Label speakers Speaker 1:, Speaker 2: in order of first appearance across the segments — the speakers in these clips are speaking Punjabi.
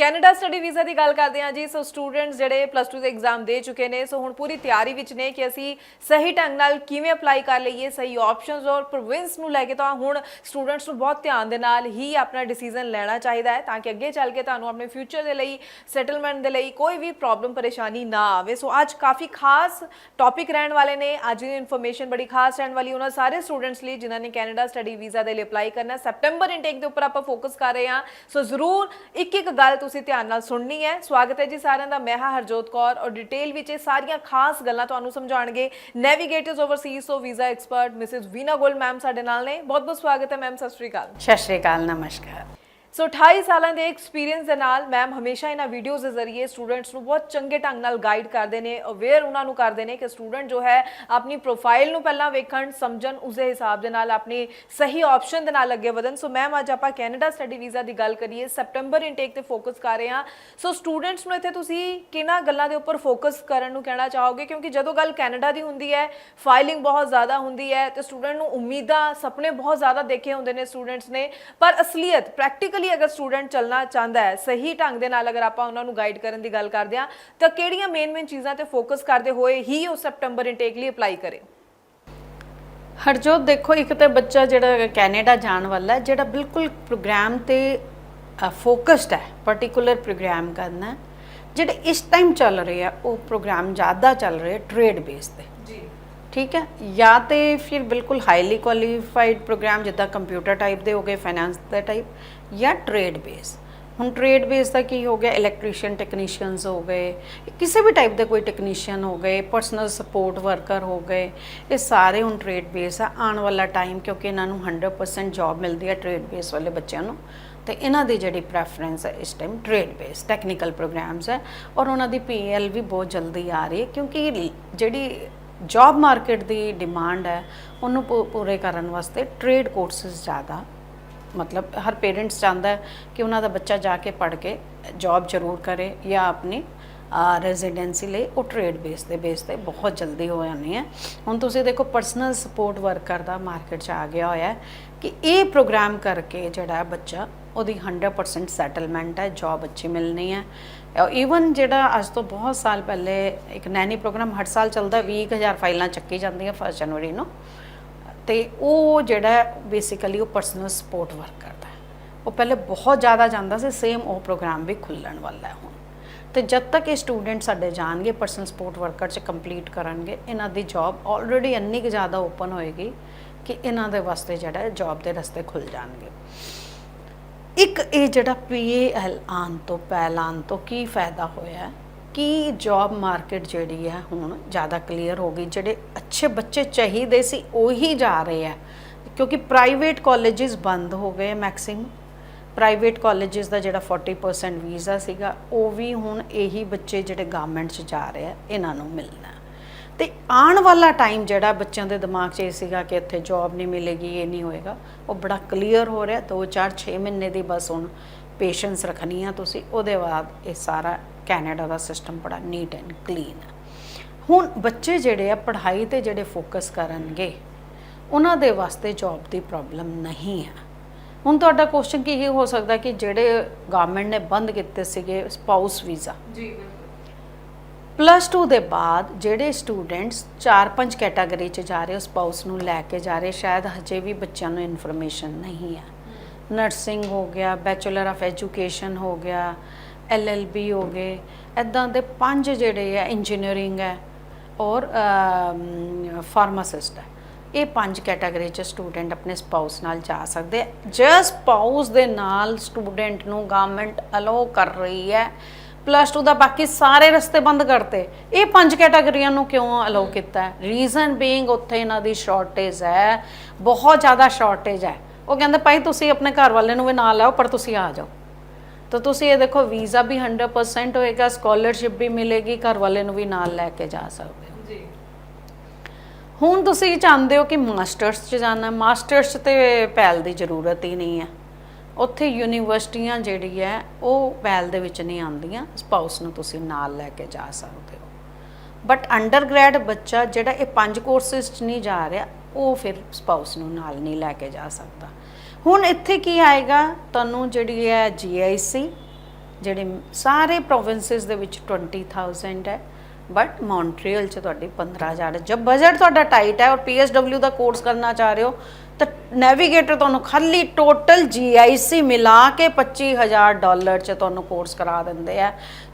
Speaker 1: ਕੈਨੇਡਾ ਸਟੱਡੀ ਵੀਜ਼ਾ ਦੀ ਗੱਲ ਕਰਦੇ ਹਾਂ ਜੀ। ਸੋ ਸਟੂਡੈਂਟਸ ਜਿਹੜੇ ਪਲੱਸ 2 ਦੇ ਐਗਜ਼ਾਮ ਦੇ ਚੁੱਕੇ ਨੇ, ਸੋ ਹੁਣ ਪੂਰੀ ਤਿਆਰੀ ਵਿੱਚ ਨੇ ਕਿ ਅਸੀਂ ਸਹੀ ਢੰਗ ਨਾਲ ਕਿਵੇਂ ਅਪਲਾਈ ਕਰ ਲਈਏ, ਸਹੀ ਆਪਸ਼ਨਸ ਔਰ ਪ੍ਰੋਵਿੰਸ ਨੂੰ ਲੈ ਕੇ ਤਾਂ ਹੁਣ ਸਟੂਡੈਂਟਸ ਨੂੰ ਬਹੁਤ ਧਿਆਨ ਦੇ ਨਾਲ ਹੀ ਆਪਣਾ ਡਿਸੀਜਨ ਲੈਣਾ ਚਾਹੀਦਾ ਹੈ ਤਾਂ ਕਿ ਅੱਗੇ ਚੱਲ ਕੇ ਤੁਹਾਨੂੰ ਆਪਣੇ ਫਿਊਚਰ ਦੇ ਲਈ ਸੈਟਲਮੈਂਟ ਦੇ ਲਈ ਕੋਈ ਵੀ ਪ੍ਰੋਬਲਮ ਪਰੇਸ਼ਾਨੀ ਨਾ ਆਵੇ। ਸੋ ਅੱਜ ਕਾਫੀ ਖਾਸ ਟੌਪਿਕ ਰਹਿਣ ਵਾਲੇ ਨੇ। ਅੱਜ ਦੀ ਇਨਫੋਰਮੇਸ਼ਨ ਬੜੀ ਖਾਸ ਰਹਿਣ ਵਾਲੀ ਉਹਨਾਂ ਸਾਰੇ ਸਟੂਡੈਂਟਸ ਲਈ ਜਿਨ੍ਹਾਂ ਨੇ ਕੈਨੇਡਾ ਸਟੱਡੀ ਵੀਜ਼ਾ ਦੇ ਲਈ ਅਪਲਾਈ ਕਰਨਾ। ਸੈਪਟੈਂਬਰ ਇਨਟੇਕ ਦੇ ਉੱਪਰ ਆਪਾਂ ਫੋਕਸ ਕਰ ਰਹੇ ਹਾਂ। ਸੋ ਜ਼ਰੂਰ ਇੱਕ ਇੱਕ ਗੱਲ ਤੁਸੀਂ ਧਿਆਨ ਨਾਲ ਸੁਣਨੀ ਹੈ। ਸਵਾਗਤ ਹੈ ਜੀ ਸਾਰਿਆਂ ਦਾ। ਮੈਂ ਹਾਂ ਹਰਜੋਤ ਕੌਰ ਔਰ ਡਿਟੇਲ ਵਿੱਚ ਇਹ ਸਾਰੀਆਂ ਖਾਸ ਗੱਲਾਂ ਤੁਹਾਨੂੰ ਸਮਝਾਉਣਗੇ। ਨੈਵੀਗੇਟਰਸ ਓਵਰਸੀਜ਼ ਤੋਂ visa expert Mrs Veena Goel ma'am ਸਾਡੇ ਨਾਲ ਨੇ। ਬਹੁਤ ਬਹੁਤ ਸਵਾਗਤ ਹੈ ਮੈਮ ਸਤਿ ਸ਼੍ਰੀ ਅਕਾਲ।
Speaker 2: ਸਤਿ ਸ਼੍ਰੀ ਅਕਾਲ, ਨਮਸਕਾਰ।
Speaker 1: ਸੋ 28 ਸਾਲਾਂ ਦੇ ਐਕਸਪੀਰੀਅੰਸ ਦੇ ਨਾਲ ਮੈਮ ਹਮੇਸ਼ਾ ਇਹਨਾਂ ਵੀਡੀਓਜ਼ ਦੇ ਜ਼ਰੀਏ ਸਟੂਡੈਂਟਸ ਨੂੰ ਬਹੁਤ ਚੰਗੇ ਢੰਗ ਨਾਲ ਗਾਈਡ ਕਰਦੇ ਨੇ ਅਵੇਅਰ ਉਹਨਾਂ ਨੂੰ ਕਰਦੇ ਨੇ ਕਿ ਸਟੂਡੈਂਟ ਜੋ ਹੈ ਆਪਣੀ ਪ੍ਰੋਫਾਈਲ ਨੂੰ ਪਹਿਲਾਂ ਵੇਖਣ ਸਮਝਣ ਉਸੇ ਹਿਸਾਬ ਦੇ ਨਾਲ ਆਪਣੀ ਸਹੀ ਆਪਸ਼ਨ ਦੇ ਨਾਲ ਅੱਗੇ ਵਧਣ ਸੋ ਮੈਮ ਅੱਜ ਆਪਾਂ ਕੈਨੇਡਾ ਸਟੱਡੀ ਵੀਜ਼ਾ ਦੀ ਗੱਲ ਕਰੀਏ ਸੈਪਟੈਂਬਰ ਇਨਟੇਕ ਤੇ ਫੋਕਸ ਕਰ ਰਹੇ ਹਾਂ ਸੋ ਸਟੂਡੈਂਟਸ ਨੂੰ ਇੱਥੇ ਤੁਸੀਂ ਕਿਹਨਾਂ ਗੱਲਾਂ ਦੇ ਉੱਪਰ ਫੋਕਸ ਕਰਨ ਨੂੰ ਕਹਿਣਾ ਚਾਹੋਗੇ ਕਿਉਂਕਿ ਜਦੋਂ ਗੱਲ ਕੈਨੇਡਾ ਦੀ ਹੁੰਦੀ ਹੈ ਫਾਈਲਿੰਗ ਬਹੁਤ ਜ਼ਿਆਦਾ ਹੁੰਦੀ ਹੈ ਤੇ ਸਟੂਡੈਂਟ ਨੂੰ ਉਮੀਦਾਂ ਸੁਪਨੇ ਬਹੁਤ ਜ਼ਿਆਦਾ ਦੇਖੇ ਹੁੰਦੇ ਨੇ ਸਟੂਡੈਂਟਸ ਨੇ ਪਰ ਅਸਲੀਅਤ ਪ੍ਰੈਕਟੀਕਲ ਅਗਰ ਸਟੂਡੈਂਟ ਚੱਲਣਾ ਚਾਹੁੰਦਾ ਹੈ, ਸਹੀ ਢੰਗ ਦੇ ਨਾਲ ਅਗਰ ਆਪਾਂ ਉਹਨਾਂ ਨੂੰ ਗਾਈਡ ਕਰਨ ਦੀ ਗੱਲ ਕਰਦੇ ਹਾਂ, ਤਾਂ ਕਿਹੜੀਆਂ ਮੇਨ ਮੇਨ ਚੀਜ਼ਾਂ ਤੇ ਫੋਕਸ ਕਰਦੇ ਹੋਏ ਹੀ ਉਹ ਸੈਪਟੈਂਬਰ ਇਨਟੇਕ ਲਈ ਅਪਲਾਈ ਕਰੇ?
Speaker 2: ਹਰਜੋਤ, ਦੇਖੋ, ਇੱਕ ਤਾਂ ਬੱਚਾ ਜਿਹੜਾ ਕੈਨੇਡਾ ਜਾਣ ਵਾਲਾ ਹੈ, ਜਿਹੜਾ ਬਿਲਕੁਲ ਪ੍ਰੋਗਰਾਮ ਤੇ ਫੋਕਸਡ ਹੈ ਪਾਰਟਿਕੂਲਰ ਪ੍ਰੋਗਰਾਮ ਕਰਨਾ ਜਿਹੜੇ ਇਸ ਟਾਈਮ ਚੱਲ ਰਹੇ ਆ, ਉਹ ਪ੍ਰੋਗਰਾਮ ਜ਼ਿਆਦਾ ਚੱਲ ਰਹੇ ਟ੍ਰੇਡ ਬੇਸ ਤੇ। ਠੀਕ ਹੈ? ਜਾਂ ਤੇ ਫਿਰ ਬਿਲਕੁਲ ਹਾਈਲੀ ਕੁਆਲੀਫਾਈਡ ਪ੍ਰੋਗਰਾਮ ਜਿੱਦਾਂ ਕੰਪਿਊਟਰ ਟਾਈਪ ਦੇ ਹੋ ਗਏ ਫਾਈਨਾਂਸ ਦਾ ਟਾਈਪ ਜਾਂ ਟ੍ਰੇਡ ਬੇਸ ਹੁਣ ਟ੍ਰੇਡ ਬੇਸ ਦਾ ਕੀ ਹੋ ਗਿਆ? ਇਲੈਕਟ੍ਰੀਸ਼ੀਅਨ ਟੈਕਨੀਸ਼ੀਅਨਸ ਹੋ ਗਏ, ਕਿਸੇ ਵੀ ਟਾਈਪ ਦੇ ਕੋਈ ਟੈਕਨੀਸ਼ੀਅਨ ਹੋ ਗਏ ਪਰਸਨਲ ਸਪੋਰਟ ਵਰਕਰ ਹੋ ਗਏ, ਇਹ ਸਾਰੇ ਹੁਣ ਟ੍ਰੇਡ ਬੇਸ ਆ। ਆਉਣ ਵਾਲਾ ਟਾਈਮ ਕਿਉਂਕਿ ਇਹਨਾਂ ਨੂੰ 100% ਜੌਬ ਮਿਲਦੀ ਹੈ ਟ੍ਰੇਡ ਬੇਸ ਵਾਲੇ ਬੱਚਿਆਂ ਨੂੰ। ਤੇ ਇਹਨਾਂ ਦੀ ਜਿਹੜੀ ਪ੍ਰੈਫਰੈਂਸ ਹੈ ਇਸ time trade base technical programs ਹੈ ਔਰ ਉਹਨਾਂ ਦੀ ਪੀਐਲ ਵੀ ਬਹੁਤ ਜਲਦੀ ਆ ਰਹੀ ਹੈ ਕਿਉਂਕਿ ਜਿਹੜੀ ਜੌਬ ਮਾਰਕੀਟ ਦੀ ਡਿਮਾਂਡ ਹੈ, ਉਹਨੂੰ ਪੂ- ਪੂਰੇ ਕਰਨ ਵਾਸਤੇ ਟ੍ਰੇਡ ਕੋਰਸਸ ਜ਼ਿਆਦਾ, ਮਤਲਬ ਹਰ ਪੇਰੈਂਟਸ ਚਾਹੁੰਦਾ ਹੈ ਕਿ ਉਹਨਾਂ ਦਾ ਬੱਚਾ ਜਾ ਕੇ ਪੜ੍ਹ ਕੇ ਜੌਬ ਜ਼ਰੂਰ ਕਰੇ ਜਾਂ ਆਪਣੀ ਰੈਜ਼ੀਡੈਂਸੀ ਲਈ ਉਹ ਟ੍ਰੇਡ ਬੇਸ ਤੇ ਬੇਸ ਤੇ ਬਹੁਤ ਜਲਦੀ ਹੋ ਜਾਂਦੀ ਹੈ। ਹੁਣ ਤੁਸੀਂ ਦੇਖੋ ਪਰਸਨਲ ਸਪੋਰਟ ਵਰਕਰ ਦਾ ਮਾਰਕੀਟ 'ਚ ਆ ਗਿਆ ਹੋਇਆ ਕਿ ਇਹ ਪ੍ਰੋਗਰਾਮ ਕਰਕੇ ਜਿਹੜਾ ਬੱਚਾ ਉਹਦੀ 100% ਸੈਟਲਮੈਂਟ ਹੈ ਜੌਬ ਅੱਛੀ ਮਿਲਣੀ ਹੈ। ਈਵਨ ਜਿਹੜਾ ਅੱਜ ਤੋਂ ਬਹੁਤ ਸਾਲ ਪਹਿਲੇ ਇੱਕ ਨੈਨੀ ਪ੍ਰੋਗਰਾਮ ਹਰ ਸਾਲ ਚੱਲਦਾ 20000 ਫਾਈਲਾਂ ਚੱਕੀ ਜਾਂਦੀਆਂ 1 ਜਨਵਰੀ ਨੂੰ। ਤੇ ਉਹ ਜਿਹੜਾ ਬੇਸਿਕਲੀ ਉਹ ਪਰਸਨਲ ਸਪੋਰਟ ਵਰਕ ਕਰਦਾ ਉਹ ਪਹਿਲੇ ਬਹੁਤ ਜ਼ਿਆਦਾ ਜਾਂਦਾ ਸੀ ਸੇਮ ਉਹ ਪ੍ਰੋਗਰਾਮ ਵੀ ਖੁੱਲਣ ਵਾਲਾ ਹੈ ਹੁਣ। ਤੇ ਜਦ ਤੱਕ ਇਹ ਸਟੂਡੈਂਟ ਸਾਡੇ ਜਾਣਗੇ ਪਰਸਨਲ ਸਪੋਰਟ ਵਰਕਰ ਚ ਕੰਪਲੀਟ ਕਰਨਗੇ, ਇਹਨਾਂ ਦੀ ਜੌਬ ਆਲਰੇਡੀ ਇੰਨੀ ਕੁ ਜ਼ਿਆਦਾ ਓਪਨ ਹੋਏਗੀ ਕਿ ਇਹਨਾਂ ਦੇ ਵਾਸਤੇ ਜਿਹੜਾ ਜੌਬ ਦੇ ਰਸਤੇ ਖੁੱਲ ਜਾਣਗੇ। ਇੱਕ ਇਹ ਜਿਹੜਾ ਪੀਏਐਲ ਆਉਣ ਤੋਂ ਪਹਿਲਾਂ ਆਉਣ ਤੋਂ ਕੀ ਫਾਇਦਾ ਹੋਇਆ ਕੀ ਕਿ ਜੌਬ ਮਾਰਕੀਟ ਜਿਹੜੀ ਹੈ ਹੁਣ ਜ਼ਿਆਦਾ ਕਲੀਅਰ ਹੋ ਗਈ? ਜਿਹੜੇ ਅੱਛੇ ਬੱਚੇ ਚਾਹੀਦੇ ਸੀ, ਉਹੀ ਜਾ ਰਹੇ ਆ ਕਿਉਂਕਿ ਪ੍ਰਾਈਵੇਟ ਕਾਲਜਸ ਬੰਦ ਹੋ ਗਏ ਮੈਕਸਿਮ ਪ੍ਰਾਈਵੇਟ ਕਾਲਜਸ ਦਾ ਜਿਹੜਾ 40% ਵੀਜ਼ਾ ਸੀਗਾ, ਉਹ ਵੀ ਹੁਣ ਇਹੀ ਬੱਚੇ ਜਿਹੜੇ ਗਵਰਨਮੈਂਟ 'ਚ ਜਾ ਰਹੇ ਆ ਇਹਨਾਂ ਨੂੰ ਮਿਲਣਾ ਤੇ ਆਉਣ ਵਾਲਾ ਟਾਈਮ ਜਿਹੜਾ ਬੱਚਿਆਂ ਦੇ ਦਿਮਾਗ 'ਚ ਇਹ ਸੀਗਾ ਕਿ ਇੱਥੇ ਜੌਬ ਨਹੀਂ ਮਿਲੇਗੀ, ਇਹ ਨਹੀਂ ਹੋਏਗਾ, ਉਹ ਬੜਾ ਕਲੀਅਰ ਹੋ ਰਿਹਾ 2 4 6 ਮਹੀਨੇ ਦੀ ਬਸ ਹੁਣ ਪੇਸ਼ੈਂਸ ਰੱਖਣੀ ਆ ਤੁਸੀਂ, ਉਹਦੇ ਬਾਅਦ ਇਹ ਸਾਰਾ ਕੈਨੇਡਾ ਦਾ ਸਿਸਟਮ ਬੜਾ ਨੀਟ ਐਂਡ ਕਲੀਨ ਹੁਣ ਬੱਚੇ ਜਿਹੜੇ ਆ, ਪੜ੍ਹਾਈ ਤੇ ਜਿਹੜੇ ਫੋਕਸ ਕਰਨਗੇ, ਉਹਨਾਂ ਦੇ ਵਾਸਤੇ ਜੌਬ ਦੀ ਪ੍ਰੋਬਲਮ ਨਹੀਂ ਹੈ। ਹੁਣ ਤੁਹਾਡਾ ਕੁਐਸਚਨ ਕੀ ਹੋ ਸਕਦਾ ਕਿ ਜਿਹੜੇ ਗਵਰਨਮੈਂਟ ਨੇ ਬੰਦ ਕੀਤੇ ਸੀਗੇ ਸਪਾਊਸ ਵੀਜ਼ਾ
Speaker 1: ਜੀ
Speaker 2: ਪਲੱਸ 2 ਦੇ ਬਾਅਦ ਜਿਹੜੇ ਸਟੂਡੈਂਟਸ 4-5 ਕੈਟਾਗਰੀ 'ਚ ਜਾ ਰਹੇ ਸਪਾਊਸ ਨੂੰ ਲੈ ਕੇ ਜਾ ਰਹੇ, ਸ਼ਾਇਦ ਹਜੇ ਵੀ ਬੱਚਿਆਂ ਨੂੰ ਇਨਫੋਰਮੇਸ਼ਨ ਨਹੀਂ ਹੈ। ਨਰਸਿੰਗ ਹੋ ਗਿਆ ਬੈਚਲਰ ਆਫ ਐਜੂਕੇਸ਼ਨ ਹੋ ਗਿਆ ਐਲਐਲਬੀ ਹੋ ਗਏ ਐਦਾਂ ਦੇ ਪੰਜ ਜਿਹੜੇ ਆ ਇੰਜੀਨੀਅਰਿੰਗ ਹੈ ਔਰ ਫਾਰਮਾਸਿਸਟ ਹੈ। ਇਹ ਪੰਜ ਕੈਟਾਗਰੀ 'ਚ ਸਟੂਡੈਂਟ ਆਪਣੇ ਸਪਾਊਸ ਨਾਲ ਜਾ ਸਕਦੇ ਜੇ ਸਪਾਊਸ ਦੇ ਨਾਲ ਸਟੂਡੈਂਟ ਨੂੰ ਗਵਰਨਮੈਂਟ ਅਲੋ ਕਰ ਰਹੀ ਹੈ ਪਲੱਸ 2 ਦਾ ਬਾਕੀ ਸਾਰੇ ਰਸਤੇ ਬੰਦ ਕਰਤੇ। ਇਹ ਪੰਜ ਕੈਟਾਗਰੀਆਂ ਨੂੰ ਕਿਉਂ ਅਲਾਉ ਕੀਤਾ ਹੈ? ਰੀਜ਼ਨ ਬੀਇੰਗ ਉੱਥੇ ਇਹਨਾਂ ਦੀ ਸ਼ਾਰਟੇਜ ਹੈ। ਬਹੁਤ ਜ਼ਿਆਦਾ ਸ਼ਾਰਟੇਜ ਹੈ। ਉਹ ਕਹਿੰਦੇ ਭਾਈ ਤੁਸੀਂ ਆਪਣੇ ਘਰ ਵਾਲੇ ਨੂੰ ਵੀ ਨਾਲ ਲਾਓ ਪਰ ਤੁਸੀਂ ਆ ਜਾਓ। ਤਾਂ ਤੁਸੀਂ ਇਹ ਦੇਖੋ ਵੀਜ਼ਾ ਵੀ 100% ਹੋਏਗਾ ਸਕਾਲਰਸ਼ਿਪ ਵੀ ਮਿਲੇਗੀ ਘਰ ਵਾਲੇ ਨੂੰ ਵੀ ਨਾਲ ਲੈ ਕੇ ਜਾ ਸਕਦੇ ਹੋ।
Speaker 1: ਜੀ।
Speaker 2: ਹੁਣ ਤੁਸੀਂ ਚਾਹੁੰਦੇ ਹੋ ਕਿ ਮਾਸਟਰਸ 'ਚ ਜਾਣਾ ਮਾਸਟਰਸ 'ਚ ਤੇ ਪਹਿਲ ਦੀ ਜ਼ਰੂਰਤ ਹੀ ਨਹੀਂ ਹੈ। ਉੱਥੇ ਯੂਨੀਵਰਸਿਟੀਆਂ ਜਿਹੜੀ ਹੈ, ਉਹ ਪਹਿਲ ਦੇ ਵਿੱਚ ਨਹੀਂ ਆਉਂਦੀਆਂ ਸਪਾਊਸ ਨੂੰ ਤੁਸੀਂ ਨਾਲ ਲੈ ਕੇ ਜਾ ਸਕਦੇ ਹੋ। ਬਟ ਅੰਡਰਗ੍ਰੈਡ ਬੱਚਾ ਜਿਹੜਾ ਇਹ ਪੰਜ ਕੋਰਸਿਸ 'ਚ ਨਹੀਂ ਜਾ ਰਿਹਾ, ਉਹ ਫਿਰ ਸਪਾਊਸ ਨੂੰ ਨਾਲ ਨਹੀਂ ਲੈ ਕੇ ਜਾ ਸਕਦਾ। ਹੁਣ ਇੱਥੇ ਕੀ ਆਏਗਾ? ਤੁਹਾਨੂੰ ਜਿਹੜੀ ਹੈ ਜੀਆਈਸੀ ਜਿਹੜੇ ਸਾਰੇ ਪ੍ਰੋਵਿੰਸਸ ਦੇ ਵਿੱਚ 20000 ਹੈ ਬਟ ਮੌਂਟਰੀਅਲ ਚ ਤੁਹਾਡੀ 15000 ਹੈ। ਜਦ ਬਜਟ ਤੁਹਾਡਾ ਟਾਈਟ ਹੈ ਔਰ ਪੀਐਸਡਬਲਿਊ ਦਾ ਕੋਰਸ ਕਰਨਾ ਚਾਹ ਰਹੇ ਹੋ, ਤਾਂ ਨੈਵੀਗੇਟਰ ਤੁਹਾਨੂੰ ਖਾਲੀ ਟੋਟਲ ਜੀਆਈਸੀ ਮਿਲਾ ਕੇ 25000 ਡਾਲਰ ਚ ਤੁਹਾਨੂੰ ਕੋਰਸ ਕਰਾ ਦਿੰਦੇ ਆ।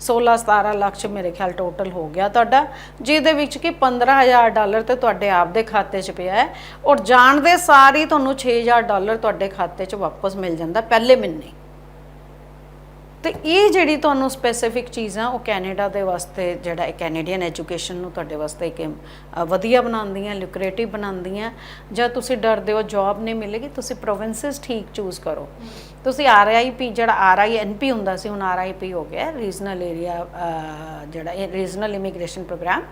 Speaker 2: 16 17 ਲੱਖ ਚ ਮੇਰੇ ਖਿਆਲ ਟੋਟਲ ਹੋ ਗਿਆ ਤੁਹਾਡਾ, ਜਿਹਦੇ ਵਿੱਚ ਕਿ 15000 ਡਾਲਰ ਤੇ ਤੁਹਾਡੇ ਆਪ ਦੇ ਖਾਤੇ 'ਚ ਪਿਆ ਹੈ। ਔਰ ਜਾਣ ਦੇ ਸਾਰ ਹੀ ਤੁਹਾਨੂੰ 6000 ਡਾਲਰ ਤੁਹਾਡੇ ਖਾਤੇ 'ਚ ਵਾਪਸ ਮਿਲ ਜਾਂਦਾ ਪਹਿਲੇ ਮਹੀਨੇ। ਤੇ ਇਹ ਜਿਹੜੀ ਤੁਹਾਨੂੰ ਸਪੈਸੀਫਿਕ ਚੀਜ਼ਾਂ ਉਹ ਕੈਨੇਡਾ ਦੇ ਵਾਸਤੇ ਜਿਹੜਾ ਕੈਨੇਡੀਅਨ ਐਜੂਕੇਸ਼ਨ ਨੂੰ ਤੁਹਾਡੇ ਵਾਸਤੇ ਇੱਕ ਅ, ਵਧੀਆ ਬਣਾਉਂਦੀਆਂ ਲੁਕਰੇਟਿਵ ਬਣਾਉਂਦੀਆਂ ਜਾਂ ਤੁਸੀਂ ਡਰਦੇ ਹੋ ਜੌਬ ਨਹੀਂ ਮਿਲੇਗੀ ਤੁਸੀਂ ਪ੍ਰੋਵਿੰਸਸ ਠੀਕ ਚੂਜ਼ ਕਰੋ। ਤੁਸੀਂ ਆਰਆਈਪੀ ਜਿਹੜਾ ਆਰਆਈਐਨਪੀ ਹੁੰਦਾ ਸੀ ਹੁਣ ਆਰਆਈਪੀ ਹੋ ਗਿਆ ਰੀਜਨਲ ਏਰੀਆ ਜਿਹੜਾ ਰੀਜਨਲ ਇਮੀਗ੍ਰੇਸ਼ਨ ਪ੍ਰੋਗਰਾਮ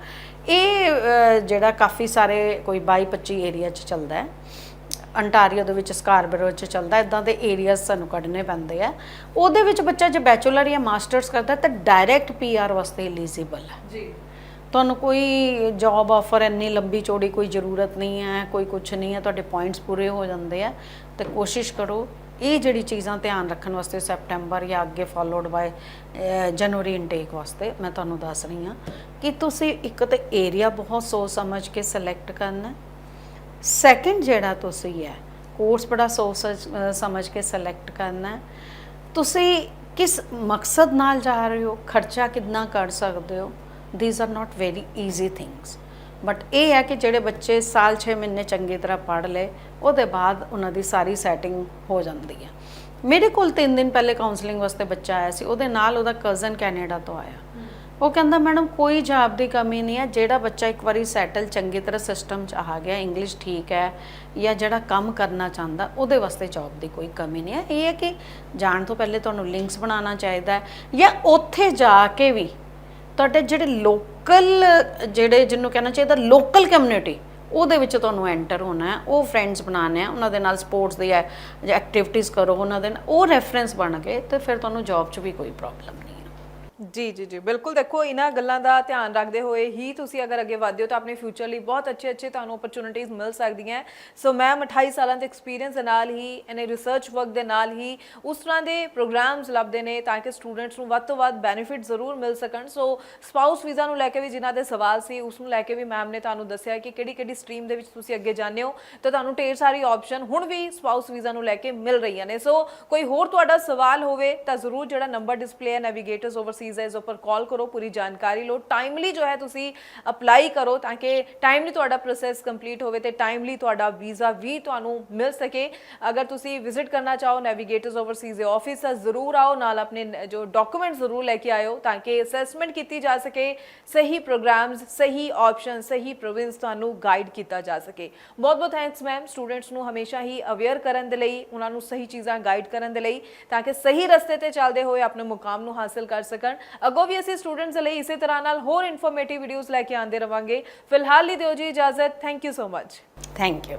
Speaker 2: ਇਹ ਜਿਹੜਾ ਕਾਫੀ ਸਾਰੇ ਕੋਈ 22 25 ਏਰੀਆ 'ਚ ਚੱਲਦਾ ਹੈ। ਅੰਟਾਰੀਓ ਦੇ ਵਿੱਚ ਸਕਾਰਬਰੋ ਚ ਚੱਲਦਾ ਇਦਾਂ ਦੇ ਏਰੀਆਜ਼ ਸਾਨੂੰ ਕੱਢਨੇ ਪੈਂਦੇ ਆ। ਉਹਦੇ ਵਿੱਚ ਬੱਚਾ ਜੇ ਬੈਚਲਰ ਜਾਂ ਮਾਸਟਰਸ ਕਰਦਾ ਤਾਂ ਡਾਇਰੈਕਟ ਪੀਆਰ ਵਾਸਤੇ ਐਲੀਜੀਬਲ ਹੈ।
Speaker 1: ਜੀ।
Speaker 2: ਤੁਹਾਨੂੰ ਕੋਈ ਜੌਬ ਆਫਰ ਇੰਨੀ ਲੰਬੀ ਚੌੜੀ ਕੋਈ ਜ਼ਰੂਰਤ ਨਹੀਂ ਹੈ ਕੋਈ ਕੁਝ ਨਹੀਂ ਹੈ ਤੁਹਾਡੇ ਪੁਆਇੰਟਸ ਪੂਰੇ ਹੋ ਜਾਂਦੇ ਆ ਤੇ ਕੋਸ਼ਿਸ਼ ਕਰੋ ਇਹ ਜਿਹੜੀ ਚੀਜ਼ਾਂ ਧਿਆਨ ਰੱਖਣ ਵਾਸਤੇ ਸੈਪਟੈਂਬਰ ਜਾਂ ਅੱਗੇ ਫਾਲੋਡ ਬਾਏ ਜਨਵਰੀ ਇਨਟੇਕ ਵਾਸਤੇ ਮੈਂ ਤੁਹਾਨੂੰ ਦੱਸ ਰਹੀ ਹਾਂ ਕਿ ਤੁਸੀਂ ਇੱਕ ਤੇ ਏਰੀਆ ਬਹੁਤ ਸੋਚ ਸਮਝ ਕੇ ਸਿਲੈਕਟ ਕਰਨਾ ਸੈਕਿੰਡ ਜਿਹੜਾ ਤੁਸੀਂ ਹੈ ਕੋਰਸ ਬੜਾ ਸੋਚ ਸਚ- ਸਮਝ ਕੇ ਸਿਲੈਕਟ ਕਰਨਾ ਤੁਸੀਂ ਕਿਸ ਮਕਸਦ ਨਾਲ ਜਾ ਰਹੇ ਹੋ? ਖਰਚਾ ਕਿੰਨਾ ਕਰ ਸਕਦੇ ਹੋ? These are not very easy things but ਇਹ ਹੈ ਕਿ ਜਿਹੜੇ ਬੱਚੇ ਸਾਲ 6 ਮਹੀਨੇ ਚੰਗੀ ਤਰ੍ਹਾਂ ਪੜ੍ਹ ਲਏ, ਉਹਦੇ ਬਾਅਦ ਉਹਨਾਂ ਦੀ ਸਾਰੀ ਸੈਟਿੰਗ ਹੋ ਜਾਂਦੀ ਹੈ। ਮੇਰੇ ਕੋਲ 3 ਦਿਨ ਪਹਿਲੇ ਕਾਉਂਸਲਿੰਗ ਵਾਸਤੇ ਬੱਚਾ ਆਇਆ ਸੀ, ਉਹਦੇ ਨਾਲ ਉਹਦਾ ਕਜ਼ਨ ਕੈਨੇਡਾ ਤੋਂ ਆਇਆ। ਉਹ ਕਹਿੰਦਾ, ਮੈਡਮ, ਕੋਈ ਜੌਬ ਦੀ ਕਮੀ ਨਹੀਂ ਹੈ। ਜਿਹੜਾ ਬੱਚਾ ਇੱਕ ਵਾਰੀ ਸੈਟਲ ਚੰਗੀ ਤਰ੍ਹਾਂ ਸਿਸਟਮ 'ਚ ਆ ਗਿਆ, ਇੰਗਲਿਸ਼ ਠੀਕ ਹੈ ਜਾਂ ਜਿਹੜਾ ਕੰਮ ਕਰਨਾ ਚਾਹੁੰਦਾ, ਉਹਦੇ ਵਾਸਤੇ ਜੌਬ ਦੀ ਕੋਈ ਕਮੀ ਨਹੀਂ ਹੈ। ਇਹ ਹੈ ਕਿ ਜਾਣ ਤੋਂ ਪਹਿਲੇ ਤੁਹਾਨੂੰ ਲਿੰਕਸ ਬਣਾਉਣਾ ਚਾਹੀਦਾ ਹੈ ਜਾਂ ਉੱਥੇ ਜਾ ਕੇ ਵੀ ਤੁਹਾਡੇ ਜਿਹੜੇ ਲੋਕਲ, ਜਿਹੜੇ ਜਿਹਨੂੰ ਕਹਿਣਾ ਚਾਹੀਦਾ, ਲੋਕਲ ਕਮਿਊਨਿਟੀ, ਉਹਦੇ ਵਿੱਚ ਤੁਹਾਨੂੰ ਐਂਟਰ ਹੋਣਾ ਹੈ। ਉਹ ਫਰੈਂਡਸ ਬਣਾਉਣੇ ਆ, ਉਹਨਾਂ ਦੇ ਨਾਲ ਸਪੋਰਟਸ ਦੀ ਐਕਟੀਵਿਟੀਜ਼ ਕਰੋ ਉਹਨਾਂ ਦੇ ਨਾਲ, ਉਹ ਰੈਫਰੈਂਸ ਬਣ ਗਏ ਤੇ ਫਿਰ ਤੁਹਾਨੂੰ ਜੌਬ 'ਚ ਵੀ ਕੋਈ ਪ੍ਰੋਬਲਮ ਨਹੀਂ
Speaker 1: ਜੀ ਜੀ ਜੀ, ਬਿਲਕੁਲ ਦੇਖੋ, ਇਹਨਾਂ ਗੱਲਾਂ ਦਾ ਧਿਆਨ ਰੱਖਦੇ ਹੋਏ ਹੀ ਤੁਸੀਂ ਅਗਰ ਅੱਗੇ ਵਧਿਓ ਤਾਂ ਆਪਣੇ ਫਿਊਚਰ ਲਈ ਬਹੁਤ ਅੱਛੇ ਅੱਛੇ ਤੁਹਾਨੂੰ ਓਪਰਚ्युनिटीज ਮਿਲ ਸਕਦੀਆਂ ਸੋ ਮੈਮ 28 ਸਾਲਾਂ ਦੇ ਐਕਸਪੀਰੀਅੰਸ ਦੇ ਨਾਲ ਹੀ, ਇਹਨੇ ਰਿਸਰਚ ਵਰਕ ਦੇ ਨਾਲ ਹੀ ਉਸ ਤਰ੍ਹਾਂ ਦੇ ਪ੍ਰੋਗਰਾਮਸ ਲੱਭਦੇ ਨੇ ਤਾਂ ਕਿ ਸਟੂਡੈਂਟਸ ਨੂੰ ਵੱਧ ਤੋਂ ਵੱਧ ਬੈਨੀਫਿਟ ਜ਼ਰੂਰ ਮਿਲ ਸਕਣ। ਸੋ ਸਪਾਊਸ ਵੀਜ਼ਾ ਨੂੰ ਲੈ ਕੇ ਵੀ ਜਿਨ੍ਹਾਂ ਦੇ ਸਵਾਲ ਸੀ, ਉਸ ਨੂੰ ਲੈ ਕੇ ਵੀ ਮੈਮ ਨੇ ਤੁਹਾਨੂੰ ਦੱਸਿਆ ਕਿ ਕਿਹੜੀ ਕਿਹੜੀ ਸਟਰੀਮ ਦੇ ਵਿੱਚ ਤੁਸੀਂ ਅੱਗੇ ਜਾਂਦੇ ਹੋ, ਤਾਂ ਤੁਹਾਨੂੰ ਢੇਰ ਸਾਰੀ ਆਪਸ਼ਨ ਹੁਣ ਵੀ ਸਪਾਊਸ ਵੀਜ਼ਾ ਨੂੰ ਲੈ ਕੇ ਮਿਲ ਰਹੀਆਂ ਨੇ। ਸੋ ਕੋਈ ਹੋਰ ਤੁਹਾਡਾ ਸਵਾਲ ਹੋਵੇ ਤਾਂ ਜ਼ਰੂਰ ਜਿਹੜਾ ਨੰਬਰ ਡਿਸਪਲੇ ਹੈ ਨੈਵੀਗੇਟਰਸ ਓਵਰਸੀ ਓਵਰਸੀਜ਼ ਹੈ, ਇਸ ਉੱਪਰ ਕਾਲ ਕਰੋ, ਪੂਰੀ ਜਾਣਕਾਰੀ ਲਓ। ਟਾਈਮਲੀ ਜੋ ਹੈ, ਤੁਸੀਂ ਅਪਲਾਈ ਕਰੋ ਤਾਂ ਕਿ ਟਾਈਮਲੀ ਤੁਹਾਡਾ ਪ੍ਰੋਸੈਸ ਕੰਪਲੀਟ ਹੋਵੇ ਤੇ ਟਾਈਮਲੀ ਤੁਹਾਡਾ ਵੀਜ਼ਾ ਵੀ ਤੁਹਾਨੂੰ ਮਿਲ ਸਕੇ। ਅਗਰ ਤੁਸੀਂ ਵਿਜ਼ਿਟ ਕਰਨਾ ਚਾਹੋ ਨੈਵੀਗੇਟਰਸ ਓਵਰਸੀਜ਼ ਦੇ ਆਫਿਸ ਤਾਂ ਜ਼ਰੂਰ ਆਓ, ਨਾਲ ਆਪਣੇ ਜੋ ਡਾਕੂਮੈਂਟ ਜ਼ਰੂਰ ਲੈ ਕੇ ਆਇਓ ਤਾਂ ਕਿ ਅਸੈਸਮੈਂਟ ਕੀਤੀ ਜਾ ਸਕੇ। ਸਹੀ ਪ੍ਰੋਗਰਾਮਸ ਸਹੀ ਆਪਸ਼ਨ ਸਹੀ ਪ੍ਰੋਵਿੰਸ ਤੁਹਾਨੂੰ ਗਾਈਡ ਕੀਤਾ ਜਾ ਸਕੇ। ਬਹੁਤ ਬਹੁਤ ਥੈਂਕਸ ਮੈਮ ਸਟੂਡੈਂਟਸ ਨੂੰ ਹਮੇਸ਼ਾ ਹੀ ਅਵੇਅਰ ਕਰਨ ਦੇ ਲਈ, ਉਹਨਾਂ ਨੂੰ ਸਹੀ ਚੀਜ਼ਾਂ ਗਾਈਡ ਕਰਨ ਦੇ ਲਈ ਤਾਂ ਕਿ ਸਹੀ ਰਸਤੇ ਤੇ ਚੱਲਦੇ ਹੋਏ ਆਪਣੇ ਮੁਕਾਮ ਨੂੰ ਹਾਸਲ ਕਰ ਸਕਣ। ਅੱਗੋਂ ਵੀ ਅਸੀਂ ਸਟੂਡੈਂਟਸ ਲਈ ਇਸੇ ਤਰ੍ਹਾਂ ਨਾਲ ਹੋਰ ਇਨਫੋਰਮੇਟਿਵ ਵੀਡੀਓਜ਼ ਲੈ ਕੇ ਆਉਂਦੇ ਰਵਾਂਗੇ। ਫਿਲਹਾਲ ਲਈ ਦਿਓ ਜੀ ਇਜਾਜ਼ਤ। Thank you so much
Speaker 2: thank you